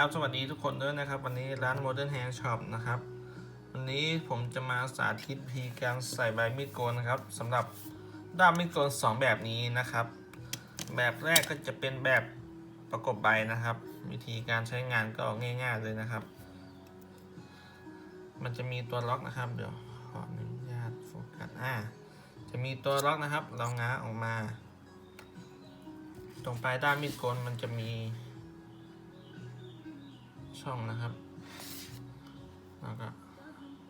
สวัสดีทุกคนด้วยนะครับ วันนี้ร้าน Modern Hair Shop นะครับ วันนี้ผมจะมาสาธิตวิธีการใส่ใบมีดโกนนะครับสำหรับด้ามมีดโกนสองแบบนี้นะครับ แบบแรกก็จะเป็นแบบประกบใบนะครับ วิธีการใช้งานก็ง่าย ๆเลยนะครับ มันจะมีตัวล็อกนะครับ เดี๋ยวขออนุญาตโฟกัสอ่าจะมีตัวล็อกนะครับ เราง้าออกมา ตรงปลายด้ามมีดโกนมันจะมี ช่องนะครับ แล้วก็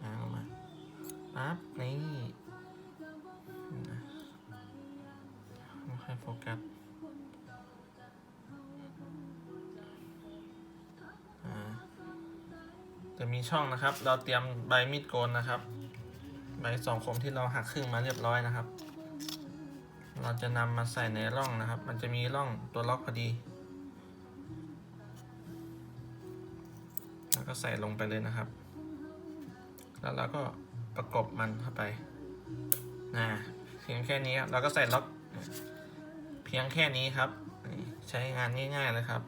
ง้างออกมาปั๊บนี่นะไม่ค่อยโฟกัสจะมีช่องนะครับ เราเตรียมใบมีดโกนนะครับ ใบสองคมที่เราหักครึ่งมาเรียบร้อยนะครับ เราจะนำมาใส่ในร่องนะครับ มันจะมีร่องตัวล็อกพอดี แล้วก็ใส่ลงไปเลยนะครับ แล้วเราก็ประกบมันเข้าไปนะเพียงแค่นี้ครับเราก็ใส่ล็อก เพียงแค่นี้ครับ ใช้งานง่ายๆเลยครับ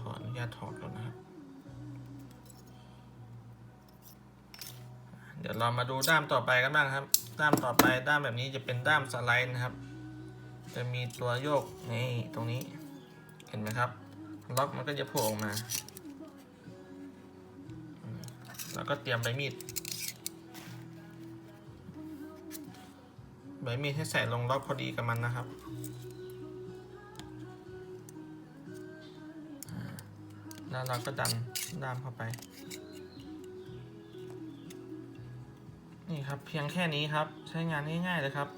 ขออนุญาตถอดก่อนนะครับ เดี๋ยวเรามาดูด้ามต่อไปกันบ้างครับ ด้ามต่อไปด้ามแบบนี้จะเป็นด้ามสไลด์นะครับ จะมีตัวโยกนี่ตรงนี้เห็นไหมครับ ล็อกมันก็จะโผล่ออกมา แล้วก็เตรียมใบมีดใบมีดให้ใส่ลงล็อกพอดีกับมันนะครับ แล้วเราก็ดันด้ามเข้าไป นี่ครับเพียงแค่นี้ครับ ใช้งานง่ายๆเลยครับ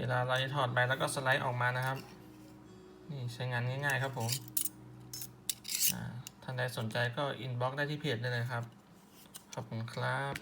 เวลาเราจะถอดใบแล้วก็สไลด์ออกมานะครับ นี่ใช้งานง่ายๆครับผมท่านใดสนใจก็อินบ็อกได้ที่เพจได้เลยครับ ขอบคุณครับ